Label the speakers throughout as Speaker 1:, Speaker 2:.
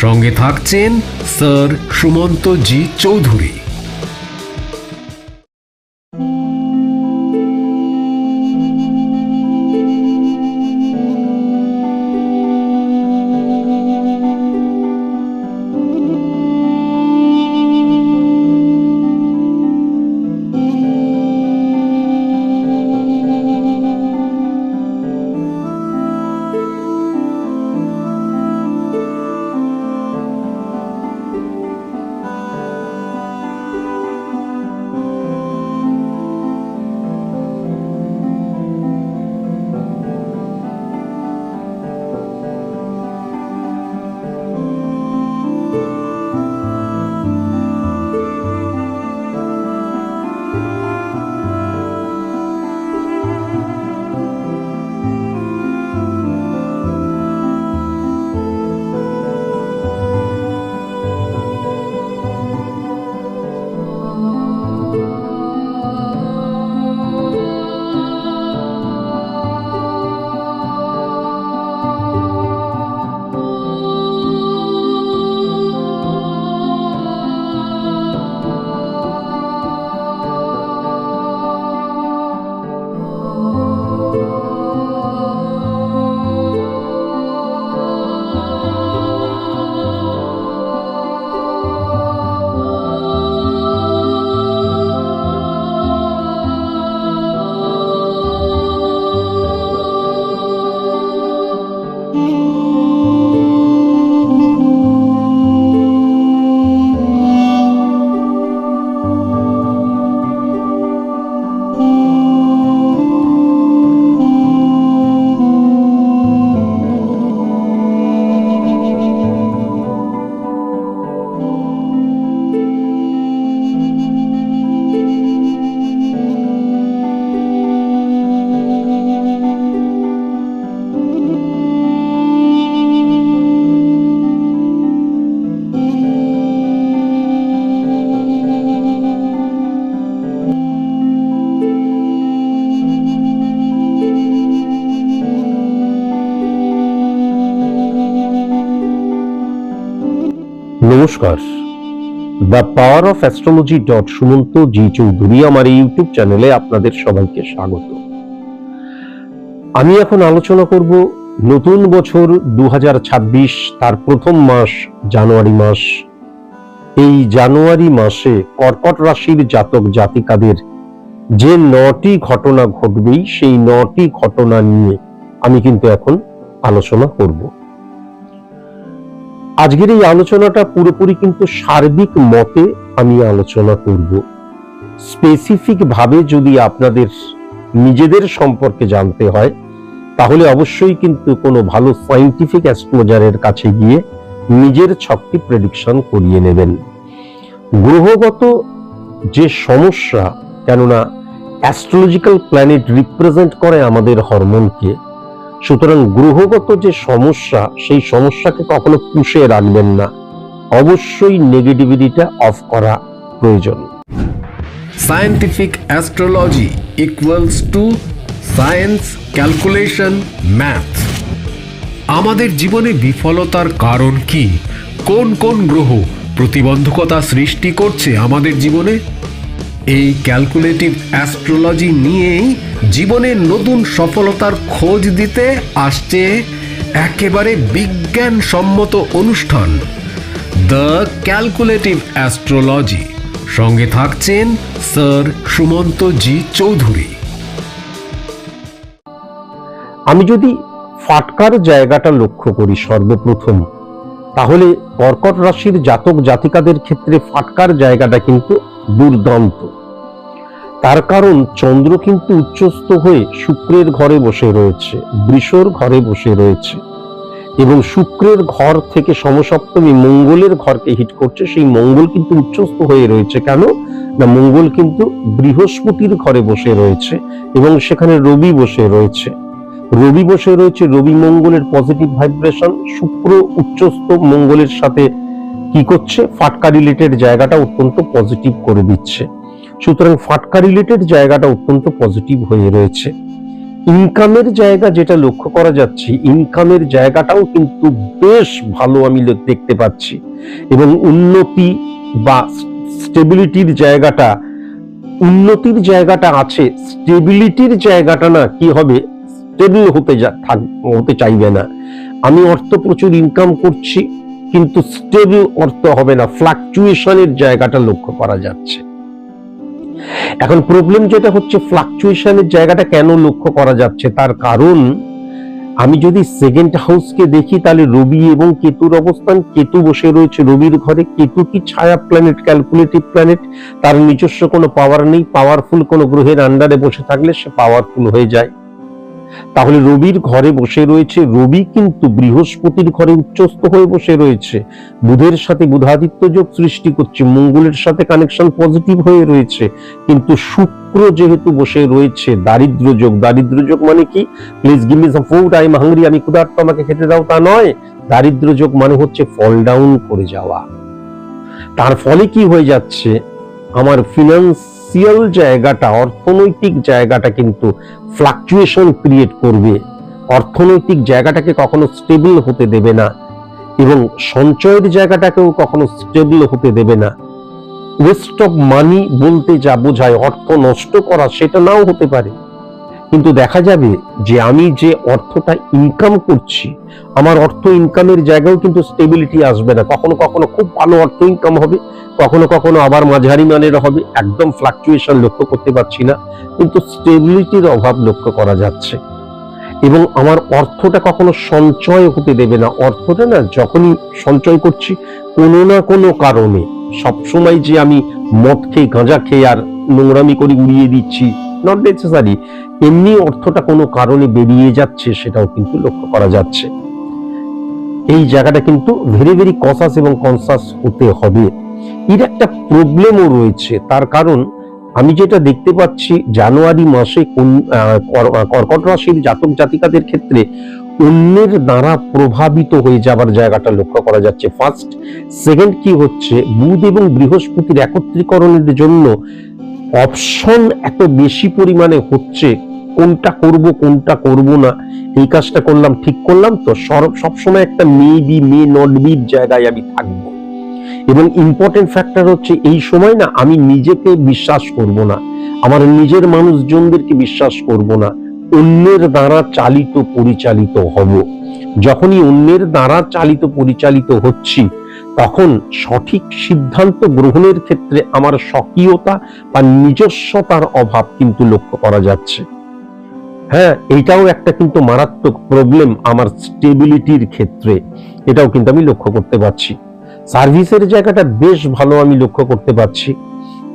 Speaker 1: সঙ্গে থাকছেন স্যার সুমন্ত জি চৌধুরী।
Speaker 2: নমস্কার। The power of astrology dot Sumanta ji Chowdhury আমার ইউটিউব চ্যানেলে আপনাদের সবাইকে স্বাগত। আমি এখন আলোচনা করব নতুন বছর দু হাজার ছাব্বিশ, তার প্রথম মাস জানুয়ারি মাস। এই জানুয়ারি মাসে কর্কট রাশির জাতক জাতিকাদের যে নটি ঘটনা ঘটবেই সেই নটি ঘটনা নিয়ে আমি কিন্তু এখন আলোচনা করব। আজকের এই আলোচনাটা পুরোপুরি কিন্তু সার্বিক মতে আমি আলোচনা করব। স্পেসিফিক ভাবে যদি আপনাদের নিজেদের সম্পর্কে জানতে হয়, তাহলে অবশ্যই কিন্তু কোনো ভালো সাইন্টিফিক অ্যাস্ট্রোলজারের কাছে গিয়ে নিজের ছকটি প্রেডিকশন করিয়ে নেবেন। গ্রহগত যে সমস্যা, কেননা অ্যাস্ট্রোলজিক্যাল প্ল্যানেট রিপ্রেজেন্ট করে আমাদের হরমোনকে সুতরাং গ্রহগত যে সমস্যা, সেই সমস্যাকে কখনো পুষে রাখবেন না। অবশ্যই নেগেটিভিটিটা অফ করা প্রয়োজন।
Speaker 1: Scientific astrology equals to science calculation math আমাদের জীবনে বিফলতার কারণ কি? কোন কোন গ্রহ প্রতিবন্ধকতা সৃষ্টি করছে আমাদের জীবনে? এই ক্যালকুলেটিভ অ্যাস্ট্রোলজি নিয়েই জীবনের নতুন সফলতার খোঁজ দিতে আসছে একেবারে বিজ্ঞানসম্মত অনুষ্ঠান। দ্য ক্যালকুলেটিভ অ্যাস্ট্রোলজি সঙ্গে থাকছেন স্যার সুমন্ত জি চৌধুরী।
Speaker 2: আমি যদি ফাটকার জায়গাটা লক্ষ্য করি সর্বপ্রথম, তাহলে কর্কট রাশির জাতক জাতিকাদের ক্ষেত্রে ফাটকার জায়গাটা কিন্তু দুর্দান্ত। তার কারণ চন্দ্র কিন্তু উচ্চস্থ হয়ে শুক্রের ঘরে বসে রয়েছে, বৃষর ঘরে বসে রয়েছে এবং শুক্রের ঘর থেকে সমসপ্তমী মঙ্গলের ঘরকে হিট করছে। সেই মঙ্গল কিন্তু উচ্চস্থ হয়ে রয়েছে কেন? না, মঙ্গল কিন্তু বৃহস্পতির ঘরে বসে রয়েছে এবং সেখানে রবি বসে রয়েছে। রবি বসে রয়েছে, রবি মঙ্গলের পজিটিভ ভাইব্রেশন শুক্র উচ্চস্থ মঙ্গলের সাথে কি করছে? ফাটকা রিলেটেড জায়গাটা অত্যন্ত পজিটিভ করে দিচ্ছে। সুতরাং ফাটকা রিলেটেড জায়গাটা অত্যন্ত পজিটিভ হয়ে রয়েছে। ইনকামের জায়গা যেটা লক্ষ্য করা যাচ্ছে ইনকামের জায়গাটাও কিন্তু বেশ ভালো আমি দেখতে পাচ্ছি। এবং উন্নতি বা স্টেবিলিটির জায়গাটা, উন্নতির জায়গাটা আছে স্টেবিলিটির জায়গাটা না কি হবে? স্টেবল হতে যা হতে চাইবে না। আমি অর্থ প্রচুর ইনকাম করছি। কিন্তু স্টেবল অর্থ হবে না ফ্লাকচুয়েশনের জায়গাটা লক্ষ্য করা যাচ্ছে। এখন প্রবলেম যেটা হচ্ছে ফ্লাকচুয়েশনের জায়গাটা কেন লক্ষ্য করা যাচ্ছে? তার কারণ, আমি যদি সেকেন্ড হাউসকে দেখি, তাহলে রবি এবং কেতুর অবস্থান, কেতু বসে রয়েছে। রবির ঘরে কেতু কি ছায়া প্ল্যানেট ক্যালকুলেটিভ প্ল্যানেট তার নিজস্ব কোনো পাওয়ার নেই পাওয়ারফুল কোনো গ্রহের আন্ডারে বসে থাকলে সে পাওয়ারফুল হয়ে যায়। তাহলে রবির ঘরে বসে রয়েছে, রবি কিন্তু বৃহস্পতির ঘরে উচ্চস্থ হয়ে বসে রয়েছে। বুধের সাথে বুধাদিত্য যোগ সৃষ্টি করছে, মঙ্গলের সাথে কানেকশন পজিটিভ হয়ে রয়েছে। কিন্তু শুক্র যেহেতু বসে রয়েছে, দারিদ্র যোগ। দারিদ্র যোগ মানে কি? Please give me food I hungry আমি ক্ষুধার্ত, আমাকে খেতে দাও, তা নয়। দারিদ্র যোগ মানে হচ্ছে ফল ডাউন করে যাওয়া। তার ফলে কি হয়ে যাচ্ছে? আমার ফিনান্সিয়াল জায়গাটা, অর্থনৈতিক জায়গাটা কিন্তু ফ্লাকচুয়েশন ক্রিয়েট করবে। অর্থনৈতিক জায়গাটাকে কখনো স্টেবল হতে দেবে না এবং সঞ্চয়ের জায়গাটাকেও কখনো স্টেবল হতে দেবে না। ওয়েস্ট অফ মানি বলতে যা বোঝায়, অর্থ নষ্ট করা, সেটা নাও হতে পারে। কিন্তু দেখা যাবে যে আমি যে অর্থটা ইনকাম করছি, আমার অর্থ ইনকামের জায়গাও কিন্তু স্টেবিলিটি আসবে না। কখনো কখনো খুব ভালো অর্থ ইনকাম হবে কখনো কখনো আবার মাঝারি মানের হবে, একদম ফ্লাকচুয়েশন লক্ষ্য করতে পারছি না, কিন্তু স্টেবিলিটির অভাব লক্ষ্য করা যাচ্ছে। এবং আমার অর্থটা কখনো সঞ্চয় হতে দেবে না। অর্থটা না, যখনই সঞ্চয় করছি, কোনো না কোনো কারণে, সবসময় যে আমি মদ খেয়ে, গাঁজা খেয়ে আর নোংরামি করে উড়িয়ে দিচ্ছি নট নেসেসারি এমনি অর্থটা কোনো কারণে বেরিয়ে যাচ্ছে, সেটাও কিন্তু লক্ষ্য করা যাচ্ছে। এই জায়গাটা কিন্তু ভেরি ভেরি কসাস এবং কনসাস হতে হবে। এর একটা প্রবলেমও রয়েছে। তার কারণ, আমি যেটা দেখতে পাচ্ছি, জানুয়ারি মাসে কোন কর্কট রাশির জাতক জাতিকাদের ক্ষেত্রে অন্যের দ্বারা প্রভাবিত হয়ে যাবার জায়গাটা লক্ষ্য করা যাচ্ছে। ফার্স্ট সেকেন্ড কি হচ্ছে, বুধ এবং বৃহস্পতির একত্রীকরণের জন্য অপশন এত বেশি পরিমাণে হচ্ছে, কোনটা করব কোনটা করব না, এই কাজটা করলাম, ঠিক করলাম তো সর- সবসময় একটা মে বি মে নট বির জায়গায় আমি থাকব। এবং ইম্পর্টেন্ট ফ্যাক্টর হচ্ছে এই সময় না আমি নিজেকে বিশ্বাস করব না। আমার নিজের মানুষজনদেরকে বিশ্বাস করব না। অন্যের দ্বারা চালিত পরিচালিত হব। যখনই অন্যের দ্বারা চালিত পরিচালিত হচ্ছি, তখন সঠিক সিদ্ধান্ত গ্রহণের ক্ষেত্রে আমার স্বকীয়তা বা নিজস্বতার অভাব কিন্তু লক্ষ্য করা যাচ্ছে। হ্যাঁ এইটাও একটা কিন্তু মারাত্মক প্রবলেম আমার স্টেবিলিটির ক্ষেত্রে। এটাও কিন্তু আমি লক্ষ্য করতে পারছি। সার্ভিসের জায়গাটা বেশ ভালো আমি লক্ষ্য করতে পারছি।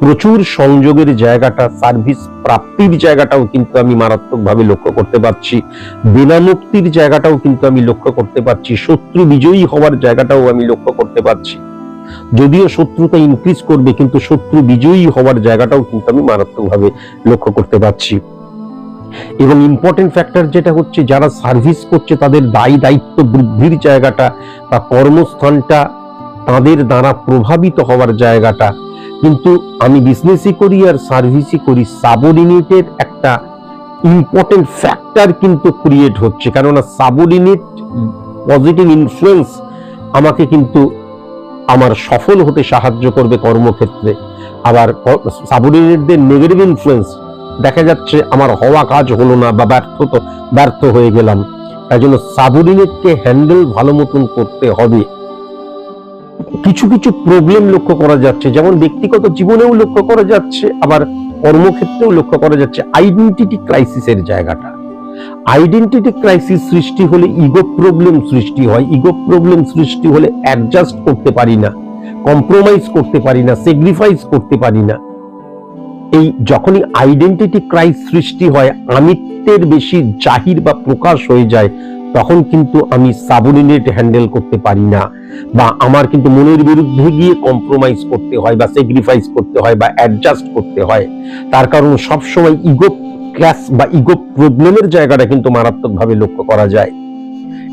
Speaker 2: প্রচুর সংযোগের জায়গাটা, সার্ভিস প্রাপ্তির জায়গাটাও কিন্তু আমি মারাত্মকভাবে লক্ষ্য করতে পারছি। বিনামুক্তির জায়গাটাও কিন্তু আমি লক্ষ্য করতে পারছি। শত্রু বিজয়ী হওয়ার জায়গাটাও আমি লক্ষ্য করতে পারছি। যদিও শত্রুতা ইনক্রিজ করবে, কিন্তু শত্রু বিজয়ী হওয়ার জায়গাটাও কিন্তু আমি মারাত্মকভাবে লক্ষ্য করতে পারছি। এবং ইম্পর্টেন্ট ফ্যাক্টর যেটা হচ্ছে, যারা সার্ভিস করছে, তাদের দায়ী দায়িত্ব বৃদ্ধির জায়গাটা বা কর্মস্থানটা তাদের দ্বারা প্রভাবিত হওয়ার জায়গাটা। কিন্তু আমি বিজনেসই করি আর সার্ভিসই করি সাবঅর্ডিনেটের একটা ইম্পর্টেন্ট ফ্যাক্টর কিন্তু ক্রিয়েট হচ্ছে। কেননা সাবঅর্ডিনেট পজিটিভ ইনফ্লুয়েন্স আমাকে কিন্তু আমার সফল হতে সাহায্য করবে কর্মক্ষেত্রে। আবার সাবঅর্ডিনেটদের নেগেটিভ ইনফ্লুয়েন্স দেখা যাচ্ছে আমার হওয়া কাজ হলো না বা ব্যর্থ তো, ব্যর্থ হয়ে গেলাম। তাই জন্য সাবঅর্ডিনেটকে হ্যান্ডেল ভালো মতন করতে হবে। কিছু কিছু প্রবলেম লক্ষ্য করা যাচ্ছে। যেমন ব্যক্তিগত জীবনেও লক্ষ্য করা যাচ্ছে, আবার কর্মক্ষেত্রেও লক্ষ্য করা যাচ্ছে। আইডেন্টিটি ক্রাইসিসের জায়গাটা। আইডেন্টিটি ক্রাইসিস সৃষ্টি হলে ইগো প্রবলেম সৃষ্টি হয়। ইগো প্রবলেম সৃষ্টি হলে অ্যাডজাস্ট করতে পারি না কম্প্রোমাইজ করতে পারি না স্যাক্রিফাইস করতে পারি না। এই যখনই আইডেন্টিটি ক্রাইস সৃষ্টি হয়, আমিত্বের বেশি জাহির বা প্রকাশ হয়ে যায় তখন কিন্তু আমি সাবঅর্ডিনেট হ্যান্ডেল করতে পারি না বা আমার কিন্তু মনের বিরুদ্ধে গিয়ে কম্প্রোমাইজ করতে হয় বা স্যাক্রিফাইস করতে হয় বা অ্যাডজাস্ট করতে হয়। তার কারণ সবসময় ইগো ক্লাস বা ইগো প্রবলেমের জায়গাটা কিন্তু মারাত্মকভাবে লক্ষ্য করা যায়।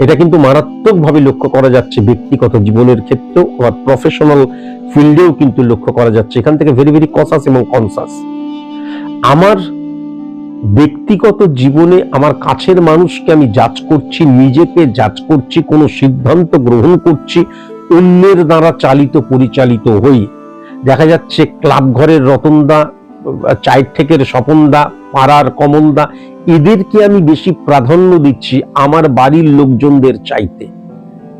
Speaker 2: এটা কিন্তু মারাত্মকভাবে লক্ষ্য করা যাচ্ছে ব্যক্তিগত জীবনের ক্ষেত্রেও বা প্রফেশনাল ফিল্ডেও কিন্তু লক্ষ্য করা যাচ্ছে। এখান থেকে ভেরি ভেরি কসাস এবং কনসাস আমার ব্যক্তিগত জীবনে আমার কাছের মানুষকে আমি যাচ করছি, নিজেকে যাচ করছি, কোনো সিদ্ধান্ত গ্রহণ করছি, অন্যের দ্বারা চালিত পরিচালিত হই। দেখা যাচ্ছে ক্লাব ঘরের রতনদা, চায়ের ঠেকের স্বপনদা, পাড়ার কমলদা, এদেরকে আমি বেশি প্রাধান্য দিচ্ছি আমার বাড়ির লোকজনদের চাইতে।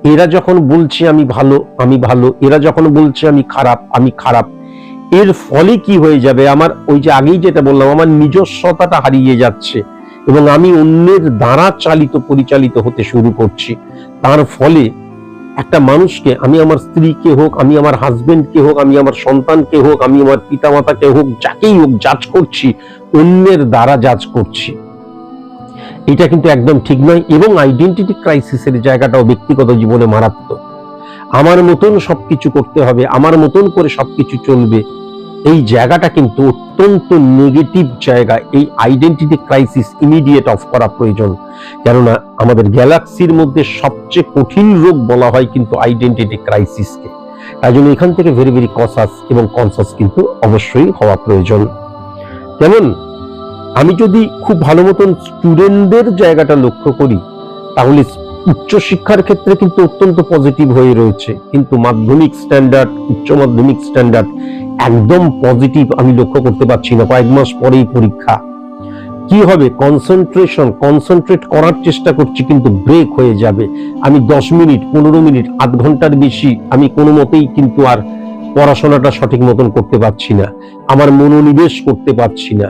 Speaker 2: এরা যখন বলছে আমি ভালো আমি ভালো, এরা যখন বলছে আমি খারাপ আমি খারাপ এর ফলে কি হয়ে যাবে? আমার ওই যে আগেই যেটা বললাম, আমার নিজস্বতাটা হারিয়ে যাচ্ছে এবং আমি অন্যের দ্বারা চালিত, পরিচালিত হতে শুরু করছি। তার ফলে একটা মানুষকে, আমি আমার স্ত্রীকে হোক, আমি আমার হাজবেন্ডকে হোক, আমি আমার সন্তানকে হোক, আমি আমার পিতামাতাকে হোক, যাকেই হোক জাজ করছি, অন্যের দ্বারা জাজ করছি। এটা কিন্তু একদম ঠিক নয় এবং আইডেন্টিটি ক্রাইসিসের জায়গাটাও ব্যক্তিগত জীবনে মারাত্মক। আমার মতন সবকিছু করতে হবে, আমার মতন করে সবকিছু চলবে এই জায়গাটা কিন্তু অত্যন্ত নেগেটিভ জায়গা, এই আইডেন্টিটি ক্রাইসিস ইমিডিয়েট অফ করা প্রয়োজন। কেননা আমাদের গ্যালাক্সির মধ্যে সবচেয়ে কঠিন রোগ বলা হয় কিন্তু আইডেন্টিটি ক্রাইসিসকে তাই জন্য এখান থেকে ভেরি ভেরি কসাস এবং কনসাস কিন্তু অবশ্যই হওয়া প্রয়োজন। যেমন আমি যদি খুব ভালো মতন স্টুডেন্টদের জায়গাটা লক্ষ্য করি, তাহলে উচ্চ শিক্ষার ক্ষেত্রে কিন্তু অত্যন্ত পজিটিভ হয়ে রয়েছে। কিন্তু মাধ্যমিক স্ট্যান্ডার্ড উচ্চ মাধ্যমিক স্ট্যান্ডার্ড একদম পজিটিভ আমি লক্ষ্য করতে পারছি না। কয়েক মাস পরেই পরীক্ষা। কি হবে? কনসেন্ট্রেশন কনসেন্ট্রেট করার চেষ্টা করছি কিন্তু ব্রেক হয়ে যাবে। আমি দশ মিনিট, পনেরো মিনিট, আধ ঘণ্টার বেশি আমি কোনো মতেই কিন্তু আর পড়াশোনাটা সঠিক মতন করতে পারছি না। আমার মনোনিবেশ করতে পারছি না।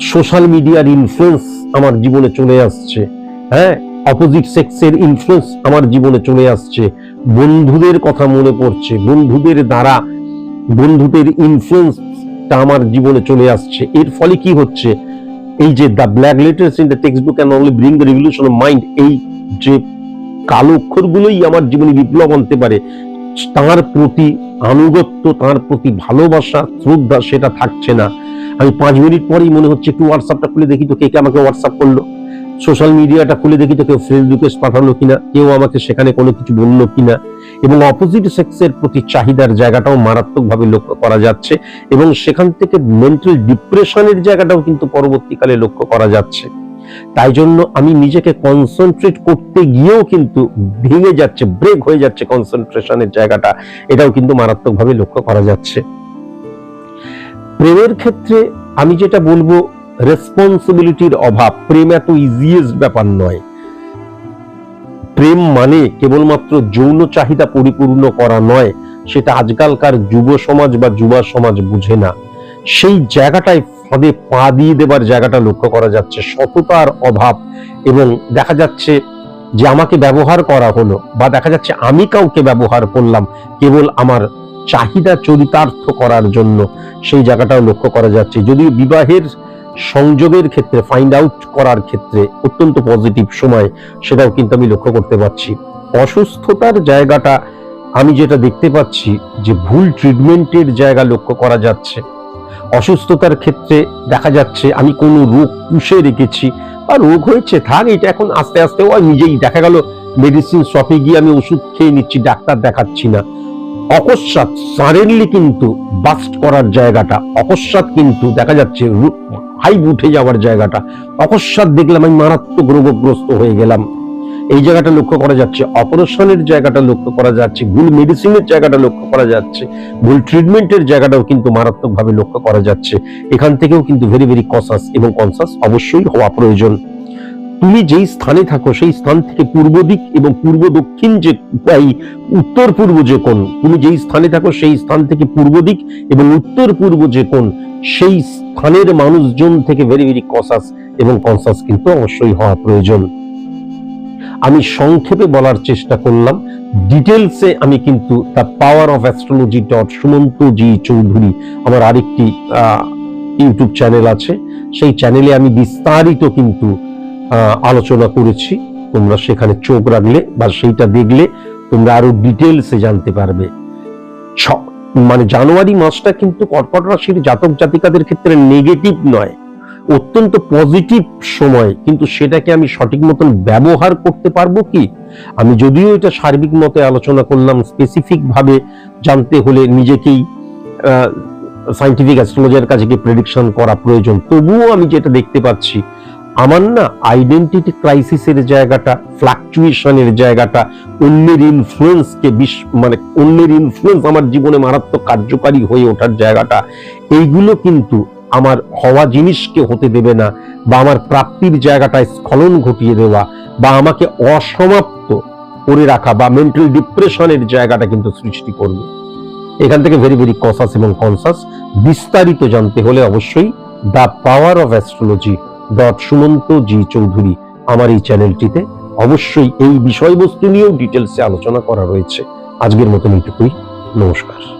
Speaker 2: সোশ্যাল মিডিয়ার ইনফ্লুয়েন্স আমার জীবনে চলে আসছে। হ্যাঁ? অপোজিট সেক্সের ইনফ্লুয়েন্স আমার জীবনে চলে আসছে। বন্ধুদের কথা মনে পড়ছে। বন্ধুদের দ্বারা বন্ধুদের ইনফ্লুয়েন্সটা আমার জীবনে চলে আসছে। এর ফলে কি হচ্ছে? এই যে the black letters in the text book and only bring the revolution of mind এই যে কালো অক্ষরগুলোই আমার জীবনে বিপ্লব আনতে পারে, তার প্রতি আনুগত্য, তার প্রতি ভালোবাসা, শ্রদ্ধা, সেটা থাকছে না। আমি পাঁচ মিনিট পরেই মনে হচ্ছে একটু হোয়াটসঅ্যাপটা খুলে দেখি তো কে কে আমাকে হোয়াটসঅ্যাপ করল। সোশ্যাল মিডিয়াটা খুলে দেখি তো কেউ ফ্রেন্ড রিকোয়েস্ট পাঠালো কিনা, কেউ আমাকে সেখানে কোনো কিছু বলল কিনা, এবং অপোজিট সেক্সের প্রতি চাহিদার জায়গাটাও মারাত্মকভাবে লক্ষ্য করা যাচ্ছে, এবং সেখান থেকে মেন্টাল ডিপ্রেশনের জায়গাটাও কিন্তু পরবর্তীকালে লক্ষ্য করা যাচ্ছে। তাই জন্য আমি নিজেকে কনসেন্ট্রেট করতে গিয়েও কিন্তু ভেঙে যাচ্ছে ব্রেক হয়ে যাচ্ছে কনসেন্ট্রেশনের জায়গাটা, এটাও কিন্তু মারাত্মকভাবে লক্ষ্য করা যাচ্ছে। প্রেমের ক্ষেত্রে আমি যেটা বলব রেসপন্সিবিলিটির অভাব। প্রেম এত ইজিয়েস্ট ব্যাপার নয়। প্রেম মানে কেবলমাত্র যৌন চাহিদা পরিপূর্ণ করা নয়, সেটা আজকালকার যুব সমাজ বা যুবা সমাজ বুঝে না। সেই জায়গাটায় ফাঁদে পা দিয়ে দেবার জায়গাটা লক্ষ্য করা যাচ্ছে, সততার অভাব এবং দেখা যাচ্ছে যে আমাকে ব্যবহার করা হলো বা দেখা যাচ্ছে আমি কাউকে ব্যবহার করলাম, কেবল আমার চাহিদা চরিতার্থ করার জন্য সেই জায়গাটাও লক্ষ্য করা যাচ্ছে। যদিও বিবাহের সংযোগের ক্ষেত্রে ফাইন্ড আউট করার ক্ষেত্রে অত্যন্ত পজিটিভ সময়, সেটাও কিন্তু আমি লক্ষ্য করতে পারছি। অসুস্থতার জায়গাটা আমি যেটা দেখতে পাচ্ছি, যে ভুল ট্রিটমেন্টের জায়গা লক্ষ্য করা যাচ্ছে। অসুস্থতার ক্ষেত্রে দেখা যাচ্ছে, আমি কোনো রোগ পুষে রেখেছি বা রোগ হয়েছে, থাক, এটা এখন আস্তে আস্তে ও নিজেই দেখা গেল মেডিসিন শপে গিয়ে আমি ওষুধ খেয়ে নিচ্ছি, ডাক্তার দেখাচ্ছি না। অকস্মাৎ সাডেনলি কিন্তু বাস্ট করার জায়গাটা, অকস্মাৎ কিন্তু দেখা যাচ্ছে হাইপ উঠে যাওয়ার জায়গাটা। অকস্মাৎ দেখলাম আমি মারাত্মক রোগগ্রস্ত হয়ে গেলাম। এই জায়গাটা লক্ষ্য করা যাচ্ছে, অপারেশনের জায়গাটা লক্ষ্য করা যাচ্ছে, ভুল মেডিসিনের জায়গাটা লক্ষ্য করা যাচ্ছে, ভুল ট্রিটমেন্টের জায়গাটাও কিন্তু মারাত্মকভাবে লক্ষ্য করা যাচ্ছে। এখান থেকেও কিন্তু ভেরি ভেরি কসাস এবং কনসাস অবশ্যই হওয়া প্রয়োজন। তুমি যেই স্থানে থাকো, সেই স্থান থেকে পূর্ব দিক এবং পূর্ব দক্ষিণ যে উত্তর পূর্ব যে কোণ, তুমি যেই স্থানে থাকো, সেই স্থান থেকে পূর্ব দিক এবং উত্তর পূর্ব যে কোণ, সেই স্থানের মানুষজন থেকে ভেরি ভেরি কসাস এবং কনসাস কিন্তু অবশ্যই হওয়া প্রয়োজন। আমি সংক্ষেপে বলার চেষ্টা করলাম। ডিটেলসে আমি কিন্তু the power of astrology dot Sumanta ji Chowdhury আমার আরেকটি ইউটিউব চ্যানেল আছে। সেই চ্যানেলে আমি বিস্তারিত কিন্তু আলোচনা করেছি। তোমরা সেখানে চোখ রাখলে বা সেইটা দেখলে তোমরা আরও ডিটেলসে জানতে পারবে। মানে জানুয়ারি মাসটা কিন্তু কর্কট রাশির জাতক জাতিকাদের ক্ষেত্রে নেগেটিভ নয়, অত্যন্ত পজিটিভ সময়। কিন্তু সেটাকে আমি সঠিক মতন ব্যবহার করতে পারব কি? আমি যদিও এটা সার্বিক মতে আলোচনা করলাম স্পেসিফিক ভাবে জানতে হলে নিজেকেই সাইন্টিফিক অ্যাস্ট্রোলজার কাছে গিয়ে প্রেডিকশন করা প্রয়োজন। তবুও আমি যেটা দেখতে পাচ্ছি আমার না আইডেন্টিটি ক্রাইসিসের জায়গাটা ফ্লাকচুয়েশনের জায়গাটা, অন্যের ইনফ্লুয়েন্সকে বিশ মানে অন্যের ইনফ্লুয়েন্স আমার জীবনে মারাত্মক কার্যকারী হয়ে ওঠার জায়গাটা, এইগুলো কিন্তু আমার হওয়া জিনিসকে হতে দেবে না বা আমার প্রাপ্তির জায়গাটায় স্খলন ঘটিয়ে দেওয়া বা আমাকে অসমাপ্ত করে রাখা বা মেন্টাল ডিপ্রেশনের জায়গাটা কিন্তু সৃষ্টি করবে। এখান থেকে ভেরি ভেরি কসাস এবং কনসাস বিস্তারিত জানতে হলে অবশ্যই the power of astrology dot Sumanta ji Chowdhury. আমার এই চ্যানেলটিতে অবশ্যই এই বিষয়বস্তু নিয়েও ডিটেলসে আলোচনা করা রয়েছে। আজকের মতন এইটুকুই। নমস্কার।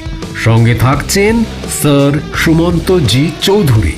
Speaker 1: সঙ্গে থাকছেন স্যার সুমন্ত জি চৌধুরী।